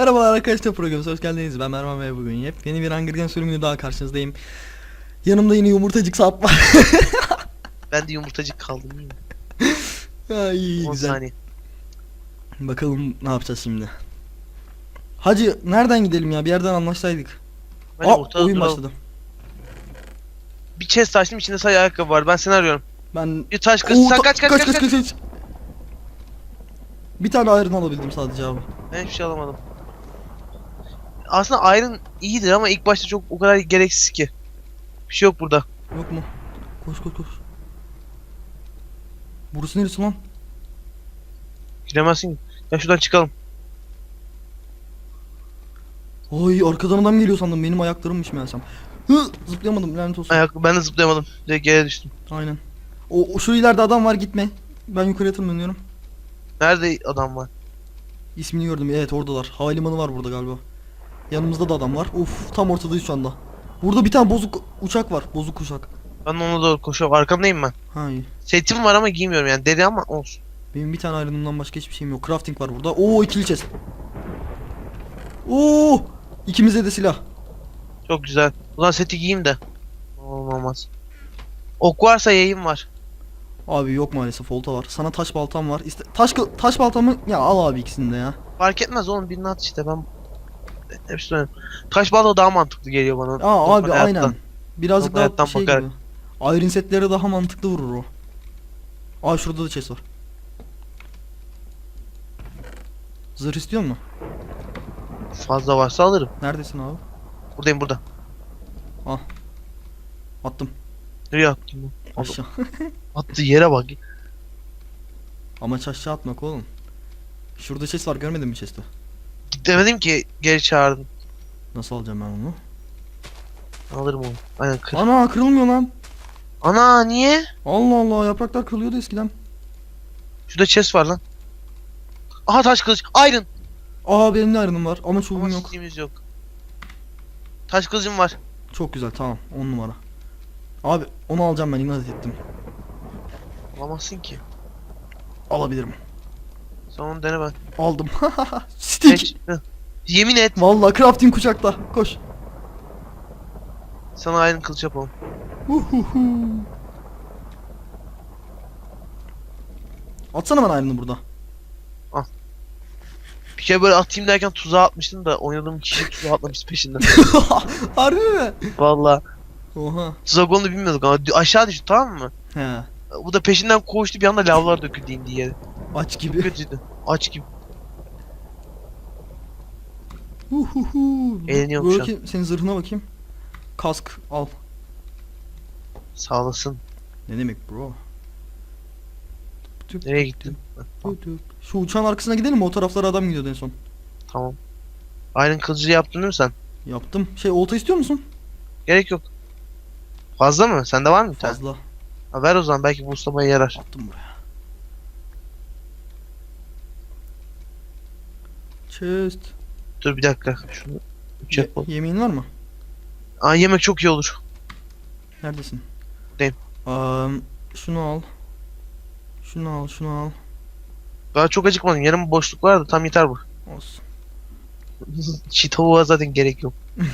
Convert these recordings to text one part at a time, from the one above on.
Merhabalar arkadaşlar programımıza hoş geldiniz. Ben Mervan ve bugün yepyeni bir Hunger Games sürümünü daha karşınızdayım. Yanımda yine yumurtacık sap var. Ben de yumurtacık kaldım değil mi? Ha, iyi 10 güzel. saniye. Bakalım ne yapacağız şimdi. Hacı nereden gidelim ya? Bir yerden anlaşsaydık. Ben Aa, ortada oyun duralım. başladı. Bir chest açtım içinde sadece ayakkabı var. Ben seni arıyorum. Ben Bir taş kız. Oo, Sen ta- kaç kaç kaç kaç. Bir tane ayrın alabildim sadece abi. Ben hiçbir şey alamadım. Aslında Iron iyidir ama ilk başta çok o kadar gereksiz ki. Bir şey yok burada. Yok mu? Koş koş koş. Burası neresi lan? Giremezsin. Ya şuradan çıkalım. Ay arkadan adam geliyor sandım. Benim ayaklarımmış meğersem. Hı zıplayamadım lanet olsun. Ayak ben de zıplayamadım. Direkt yere düştüm. Aynen. O, o şu ileride adam var gitme. Ben yukarıya tırmanıyorum. Nerede adam var? İsmini gördüm. Evet oradalar. Havalimanı var burada galiba. Yanımızda da adam var. Uf tam ortadayız şu anda. Burada bir tane bozuk uçak var. Bozuk uçak. Ben ona doğru koşuyorum. Arkamdayım ben. Ha iyi. Setim var ama giymiyorum yani. Deri ama olsun. Benim bir tane ayrımından başka hiçbir şeyim yok. Crafting var burada. Oo ikili chest. Oo! İkimize de silah. Çok güzel. Ulan seti giyeyim de. Olmaz. Ok varsa yayın var. Abi yok maalesef olta var. Sana taş baltam var. İste taş taş baltamı ya al abi ikisini de ya. Fark etmez oğlum birini at işte ben hepsini oynarım. Taş balta daha mantıklı geliyor bana. Aa abi hayattan. aynen. Birazcık Normal daha şey bakarak. gibi. Iron setlere daha mantıklı vurur o. Aa şurada da chest var. Zırh istiyor mu? Fazla varsa alırım. Neredesin abi? Buradayım burada. Attım. Nereye attın? Aşağı. Attığı yere bak. Amaç aşağı atmak oğlum. Şurada chest var görmedin mi chest'i? Demedim ki geri çağırdım. Nasıl alacağım ben onu? Alırım onu. Aynen kır. Ana kırılmıyor lan. Ana niye? Allah Allah yapraklar kırılıyordu eskiden. Şurada chest var lan. Aha taş kılıç. Iron. Aa benim de iron'ım var ama çubuğum Ama yok. stickimiz yok. Taş kılıcım var. Çok güzel tamam 10 numara. Abi onu alacağım ben inat ettim. Alamazsın ki. Alabilirim. Onu dene ben. Aldım. Stick. Hı. Yemin et. Vallahi crafting kucakta. Koş. Sana iron kılıç yapalım. Huhuhu. Atsana bana iron'ı burada. Bir kere böyle atayım derken tuzağa atmıştım da oynadığım kişi tuzağa atlamış peşinden. Harbi mi? Vallahi. Oha. Tuzak olduğunu bilmiyorduk ama aşağı düştü tamam mı? He. Bu da peşinden koştu bir anda lavlar döküldü indiği yere. Aç Çok gibi. kötüydü. Aç gibi. Huhuhu. Eğleniyorum şu an. bakayım, Senin zırhına bakayım. Kask al. Sağ olasın. Ne demek bro? Tüp, Nereye gittin? tüp, tüp. Şu uçağın arkasına gidelim mi? O taraflara adam gidiyordu en son. Tamam. Iron kılıcı yaptın değil mi sen? Yaptım. Şey olta istiyor musun? Gerek yok. Fazla mı? Sende var mı bir tane? Fazla. Ha, ver o zaman belki boostlamaya yarar. Attım buraya. Chest. Dur bir dakika. Şunu Ye- yapalım. yemeğin var mı? Aa yemek çok iyi olur. Neredesin? Buradayım. Am, şunu al. Şunu al, şunu al. Daha çok acıkmadım. Yarım boşluk var da tam yeter bu. Olsun. Çiğ tavuğa zaten gerek yok.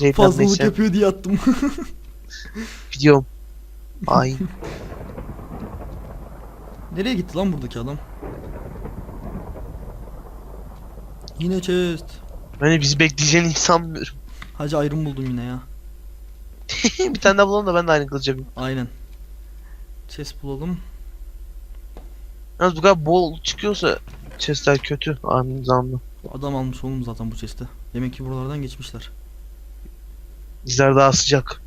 Çok Fazlalık neyse. yapıyor diye attım. Gidiyorum. Ay. Nereye gitti lan buradaki adam? Yine chest. Ben bizi bekleyeceğini hiç sanmıyorum. Hacı ayrım buldum yine ya. bir tane daha bulalım da ben de aynı kılıcı yapayım. Aynen. Chest bulalım. Yalnız bu kadar bol çıkıyorsa chestler kötü. Amin zamlı. Adam almış oğlum zaten bu chest'i. Demek ki buralardan geçmişler. Bizler daha sıcak.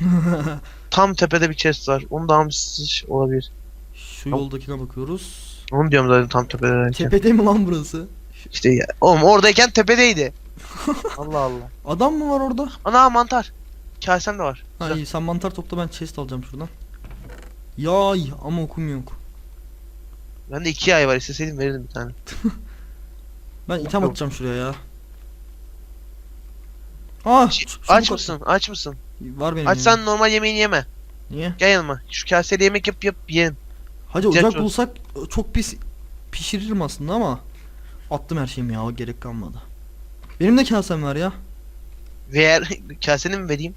Tam tepede bir chest var. Onu da almışsız olabilir. Şu yoldakine bakıyoruz. Onu diyorum zaten tam tepede derken. Tepede mi lan burası? İşte ya. Oğlum oradayken tepedeydi. Allah Allah. Adam mı var orada? Ana mantar. Kasem de var. Ha Güzel. iyi sen mantar topla ben chest alacağım şuradan. Yay ama okum yok. Bende iki ay var isteseydim verirdim bir tane. Ben item atacağım şuraya ya. Aa, Ş- şu- Aç mısın? Aç mısın? Var benim. Aç yanımda. sen normal yemeğini yeme. Niye? Gel yanıma. Şu kaseli yemek yap yap yiyelim. Hacı Sıcak ocak çok. bulsak çok pis pişiririm aslında ama Attım her şeyimi ya gerek kalmadı. Benim de kasem var ya. Ver kaseni mi vereyim?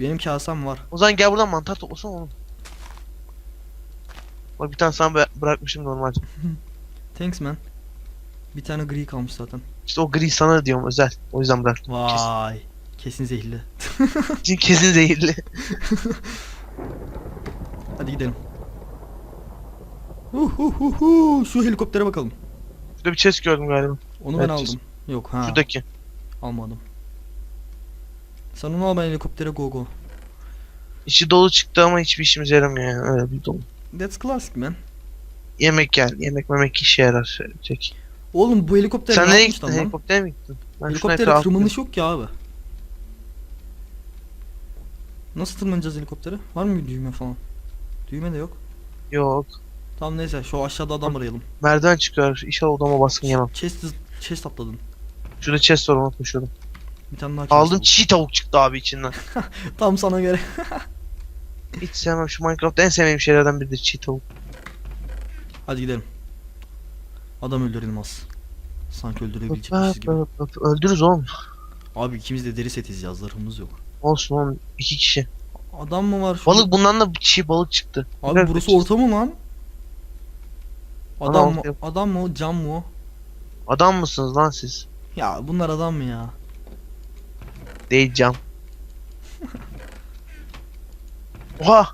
Benim kasem var. O zaman gel buradan mantar toplasana oğlum. Bak bir tane sana bı- bırakmışım normal. Thanks man. Bir tane gri kalmış zaten. İşte o gri sana diyorum özel. O yüzden bıraktım. Vay. Kesin zehirli. Kesin zehirli. Hadi gidelim. Uhuhuhu. Şu helikoptere bakalım. Şurada bir chest gördüm galiba. Onu ben Evet, aldım. Yok ha. Şuradaki. Almadım. Sen onu al ben helikoptere go go. İçi dolu çıktı ama hiçbir işimize yaramıyor yani. Öyle bir dolu. That's classic man. Yemek gel. Yemek memek işe yarar. Tek. Oğlum bu helikopter Sen ne nereye gittin? Helikoptere mi gittin? Ben Helikoptere tırmanış yok ki abi. Nasıl tırmanacağız helikoptere? Var mı bir düğme falan? Düğme de yok. Yok. Tamam neyse şu aşağıda adam arayalım. Merdiven çıkıyor. İnşallah odama baskın yemem. Chest, chest atladın. Şurada chest var unutmuşum. Bir tane daha chest Aldım atladın. çiğ tavuk çıktı abi içinden. Tam sana göre. Hiç sevmem şu Minecraft'ta en sevmediğim şeylerden biridir çiğ tavuk. Hadi gidelim. Adam öldürelim az. Sanki öldürebilecekmişiz gibi. Öldürürüz oğlum. Abi ikimiz de deri setiz ya zırhımız yok. Olsun oğlum. iki kişi. Adam mı var? şurada? Balık bundan da çiğ balık çıktı. Abi Biraz burası orta mı lan? Adam mı? Adam mı o? Cam mı o? Adam mısınız lan siz? Ya bunlar adam mı ya? Değil cam. Oha!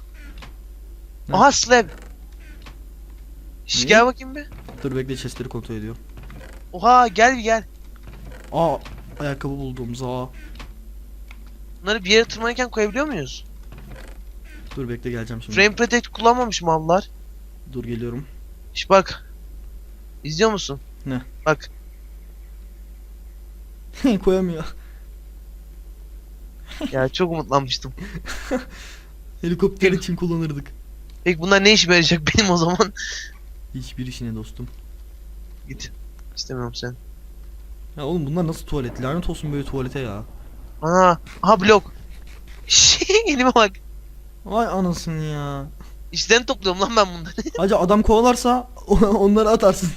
Ne? Aha slab! Şş, Ne? gel bakayım bir. Dur bekle chestleri kontrol ediyorum. Oha gel bir gel. Aa ayakkabı buldum za. Bunları bir yere tırmanırken koyabiliyor muyuz? Dur bekle geleceğim şimdi. Frame protect kullanmamış mallar. Dur geliyorum. Şş bak. İzliyor musun? Ne? Bak. Koyamıyor. Ya çok umutlanmıştım. Helikopter için kullanırdık. Peki bunlar ne işime yarayacak benim o zaman? Hiçbir işine dostum. Git. İstemiyorum seni. Ya oğlum bunlar nasıl tuvalet? Lanet olsun böyle tuvalete ya. Aha. Aha blok. Elime bak. Vay anasını ya. İşten topluyorum lan ben bunları. Hacı adam kovalarsa onları atarsın.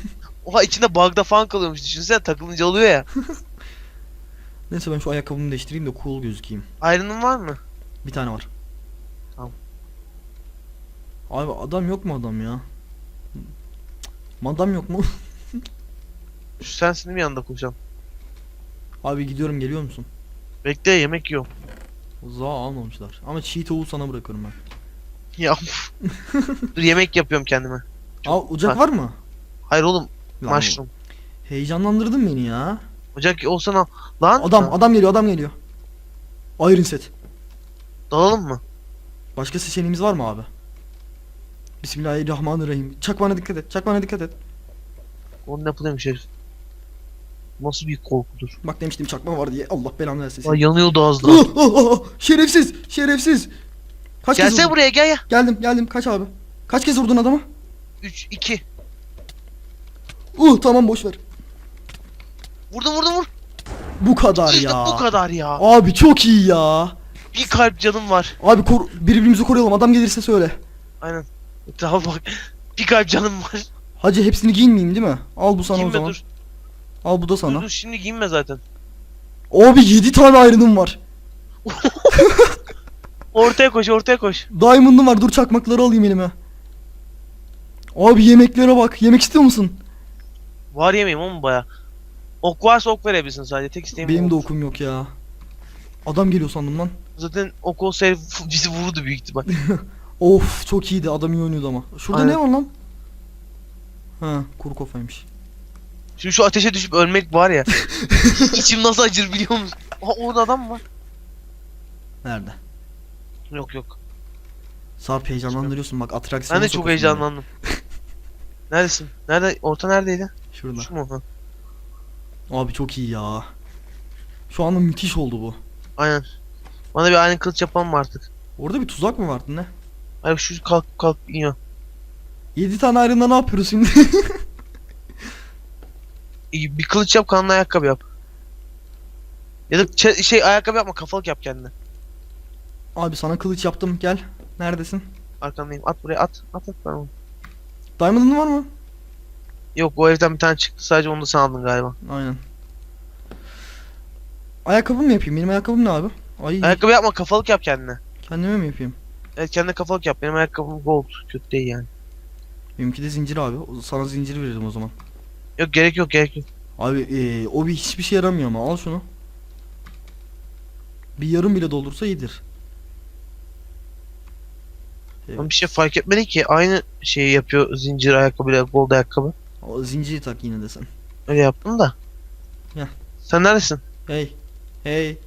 Oha içinde bug'da falan kalıyormuş. Düşünsene takılınca oluyor ya. Neyse ben şu ayakkabımı değiştireyim de cool gözükeyim. Iron'ın var mı? Bir tane var. Tamam. Abi adam yok mu adam ya? Madam yok mu? Şu sensin mi yanında koşacağım? Abi gidiyorum geliyor musun? Bekle yemek yiyorum. Za almamışlar. Ama çiğ tavuğu sana bırakıyorum ben. Ya. Dur yemek yapıyorum kendime. Aa ocak var. var mı? Hayır oğlum. Lan, Mushroom. Heyecanlandırdın beni ya. Ocak olsana. Lan. Adam Ha, adam geliyor adam geliyor. Iron set. Dalalım mı? Başka seçeneğimiz var mı abi? Bismillahirrahmanirrahim. Çakmana dikkat et. Çakmana dikkat et. Onun yapılıyormuş herif. Nasıl bir korkudur. Bak demiştim çakma var diye. Allah belanı versin seni. yanıyordu az daha. Oh, oh, oh, şerefsiz. Şerefsiz. Kaç kez Gelsene vurdun? buraya gel ya. Geldim geldim. Kaç abi? Kaç kez vurdun adamı? 3 2. Uh tamam boş ver. Vurdum vurdum vur. Bu kadar İşte ya. bu kadar ya. Abi çok iyi ya. Bir kalp canım var. Abi kor birbirimizi koruyalım. Adam gelirse söyle. Aynen. Etrafa bak. Bir kalp canım var. Hacı hepsini giyinmeyeyim değil mi? Al bu sana o Giyinme zaman. dur. Al bu da Dur sana. dur şimdi giyinme zaten. Abi 7 tane ayrınım var. Ortaya koş ortaya koş. Diamond'ım var. Dur çakmakları alayım elime. Abi yemeklere bak. Yemek istiyor musun? Var yemeğim oğlum baya. Ok varsa ok verebilirsin sadece. Tek isteğim Benim de okum yok ya. Adam geliyor sandım lan. Zaten ok olsa herif bizi vururdu büyük ihtimal. Of çok iyiydi. Adam iyi oynuyordu ama. Şurada Aynen. ne var lan? Ha kuru kafaymış. Şimdi şu ateşe düşüp ölmek var ya. içim nasıl acır biliyor musun? Aha orada adam mı var? Nerede? Yok yok. Sarp heyecanlandırıyorsun bak atraksiyona Ben de çok heyecanlandım. Neredesin? Nerede? Orta neredeydi? Şurada. Şu mu? Ha. Abi çok iyi ya. Şu anda müthiş oldu bu. Aynen. Bana bir aynı kılıç yapalım mı artık? Orada bir tuzak mı vardı ne? Hayır şu kalk kalk iniyor. 7 tane ayrında ne yapıyoruz şimdi? İyi, Bir kılıç yap kanlı ayakkabı yap. Ya da şey ayakkabı yapma kafalık yap kendine. Abi sana kılıç yaptım gel. Neredesin? Arkandayım at buraya at at at onu. Diamond'ın var mı? Yok o evden bir tane çıktı sadece onu da sen aldın galiba. Aynen. Ayakkabı mı yapayım? Benim ayakkabım ne abi? Ay Ayakkabı yapma kafalık yap kendine. kendime mi yapayım? Evet kendine kafalık yap. Benim ayakkabım gold. Kötü değil yani. Benimki de zincir abi. Sana zincir veririm o zaman. Yok gerek yok gerek yok. Abi eee, o bir hiçbir şey yaramıyor ama al şunu. Bir yarım bile doldursa iyidir. Evet. Ama bir şey fark etmedi ki. Aynı şeyi yapıyor zincir ayakkabıyla gold ayakkabı. O zinciri tak yine de sen. Öyle yaptım da. Heh. Sen neredesin? Hey. Hey.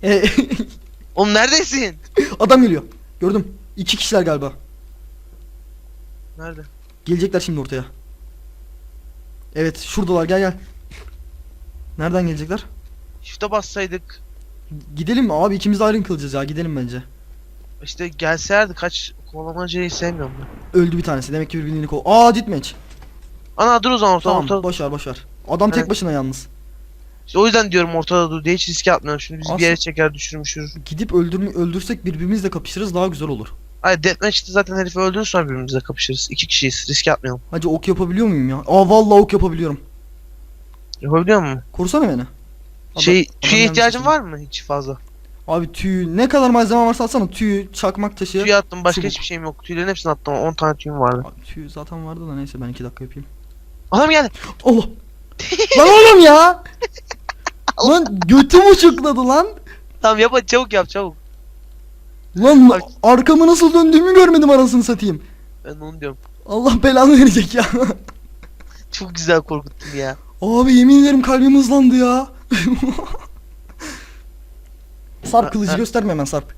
Hey. Oğlum neredesin? Adam geliyor. Gördüm. İki kişiler galiba. Nerede? Gelecekler şimdi ortaya. Evet şuradalar gel gel. Nereden gelecekler? Shift'e bassaydık. Gidelim mi abi ikimiz de ayrı kılacağız ya gidelim bence. İşte gelselerdi kaç kovalamacayı sevmiyorum ben. Öldü bir tanesi demek ki birbirini kol. Aa ditmeç. Ana dur o zaman ortada Tamam ortada. boş ver boş ver. Adam tek Evet. başına yalnız. İşte o yüzden diyorum ortada dur diye hiç riske atmıyorum. Şimdi Aslında- bir yere çeker düşürmüşür. Gidip öldürme öldürsek birbirimizle kapışırız daha güzel olur. Hayır deathmatch'te zaten herifi öldürür sonra birbirimize kapışırız. İki kişiyiz riske atmayalım. Hacı ok yapabiliyor muyum ya? Aa vallahi ok yapabiliyorum. Yapabiliyor musun? Korusana beni. Adam- şey adam tüye gelmiş ihtiyacın var mı hiç fazla? Abi tüy ne kadar malzeme varsa atsana tüy, çakmak taşı. Tüy attım başka çubuk. hiçbir şeyim yok. Tüylerin hepsini attım 10 tane tüyüm vardı. Abi, tüy zaten vardı da neyse ben iki dakika yapayım. Adam geldi. Allah. lan oğlum ya. lan götüm uçukladı lan. Tamam yap hadi çabuk yap çabuk. Lan Bak. arkamı nasıl döndüğümü görmedim anasını satayım. Ben onu diyorum. Allah belanı verecek ya. Çok güzel korkuttun ya. Abi yemin ederim kalbim hızlandı ya. Sarp kılıcı gösterme hemen Sarp.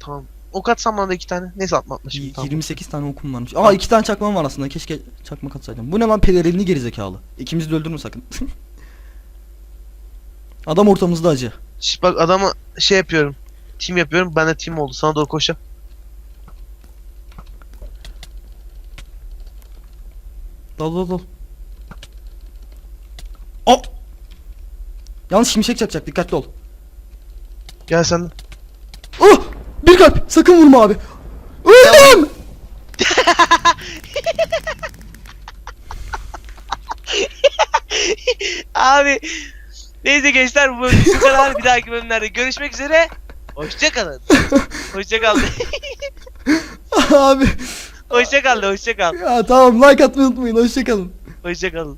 Tamam. Ok atsam bana da iki tane. Neyse atma atma şimdi tamam. 28 tane okum varmış. Aa iki tane çakmam var aslında. Keşke çakmak atsaydım. Bu ne lan pelerinli gerizekalı. İkimizi de öldürme sakın. Adam ortamızda acı. Şş, bak adama şey yapıyorum. Team yapıyorum. Ben de team oldu. Sana doğru koşacağım. Dal dal dal. Aa! Yalnız şimşek çakacak dikkatli ol. Gel sen. Oh! Bir kalp. Sakın vurma abi. Öldüm. Abi. Neyse gençler bu bölüm bu kadar. Bir dahaki bölümlerde görüşmek üzere. Hoşçakalın. Hoşçakalın. abi. Hoşçakalın. Hoşçakalın. Ya tamam like atmayı unutmayın. Hoşçakalın. Hoşçakalın.